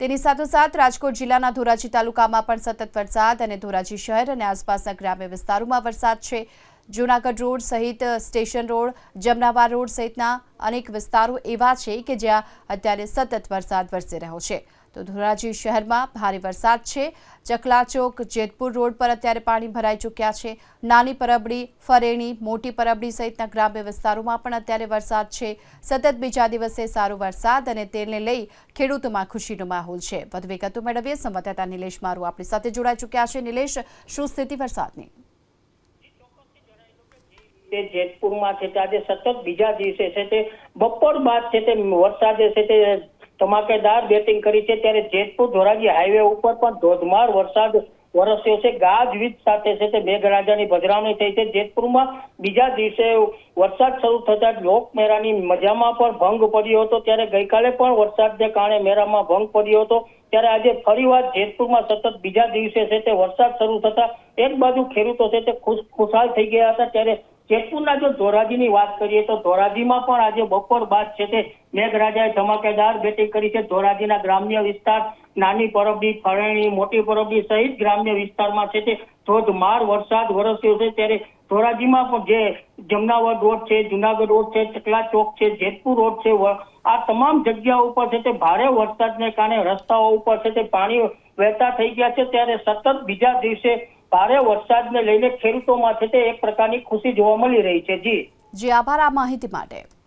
તેની સાથોસાથ રાજકોટ જિલ્લાના ધોરાજી તાલુકામાં પણ સતત વરસાદ અને ધોરાજી શહેર અને આસપાસના ગ્રામ્ય વિસ્તારોમાં વરસાદ છે. જૂનાગઢ રોડ સહિત સ્ટેશન રોડ, જમનાવાર રોડ સહિતના અનેક વિસ્તારો એવા છે કે જ્યાં અત્યારે સતત વરસાદ વરસી રહ્યો છે. તો ધોરાજી શહેરમાં ભારે વરસાદ છે. ચકલા ચોક જેતપુર રોડ પર અત્યારે પાણી ભરાઈ ચૂક્યા છે. નાની પરબડી, ફરેણી, મોટી પરબડી સહિતના ગ્રામ્ય વિસ્તારોમાં પણ અત્યારે વરસાદ છે. સતત બીજા દિવસે સારો વરસાદ અને તેને લઈ ખેડૂતોમાં ખુશીનો માહોલ છે. વધુ વિગતો મેળવીએ સંવાદદાતા નિલેશ મારું આપણી સાથે જોડાઈ ચૂક્યા છે. નિલેશ, શું સ્થિતિ વરસાદની? તે જેતપુરમાં છે તે આજે સતત બીજા દિવસે છે તે બપોર બાદ છે તે વરસાદે છે તે ધમાકેદાર બેટિંગ કરી છે. ત્યારે જેતપુર ધોરાજી હાઈવે ઉપર પણ ધોધમાર વરસાદ વરસ્યો છે. ગાજવીજ સાથે છે તે મેઘરાજાની પધરામણી થઈ છે. જેતપુરમાં બીજા દિવસે વરસાદ શરૂ થતા લોકમેરાની મજામાં પણ ભંગ પડ્યો હતો. ત્યારે ગઈકાલે પણ વરસાદને કારણે મેળામાં ભંગ પડ્યો હતો. ત્યારે આજે ફરીવાર જેતપુરમાં સતત બીજા દિવસે છે તે વરસાદ શરૂ થતા એક બાજુ ખેડૂતો છે તે ખુશ ખુશાલ થઈ ગયા હતા. ત્યારે જેતપુરના જો ધોરાજીની વાત કરીએ તો ધોરાજીમાં પણ આજે બપોર બાદ છે તે મેઘરાજાએ ધમાકેદાર બેટિંગ કરી છે. ધોરાજીના ગ્રામ્ય વિસ્તાર, નાની પરબડી ફરેણી મોટી પરબડી સહિત ગ્રામ્ય વિસ્તારમાં છે તે ધોધમાર વરસાદ વરસ્યો છે. ત્યારે ધોરાજીમાં પણ જે જમનાવર રોડ છે, જુનાગઢ રોડ છે, ચકલા ચોક છે, જેતપુર રોડ છે આ તમામ જગ્યાઓ ઉપર છે તે ભારે વરસાદને કારણે રસ્તાઓ ઉપર છે તે પાણી વહેતા થઈ ગયા છે. ત્યારે સતત બીજા દિવસે ભારે વરસાદને લઈને ખેડૂતોમાં છે તે એક પ્રકારની ખુશી જોવા મળી રહી છે. જી. જે, આભાર આ માહિતી માટે.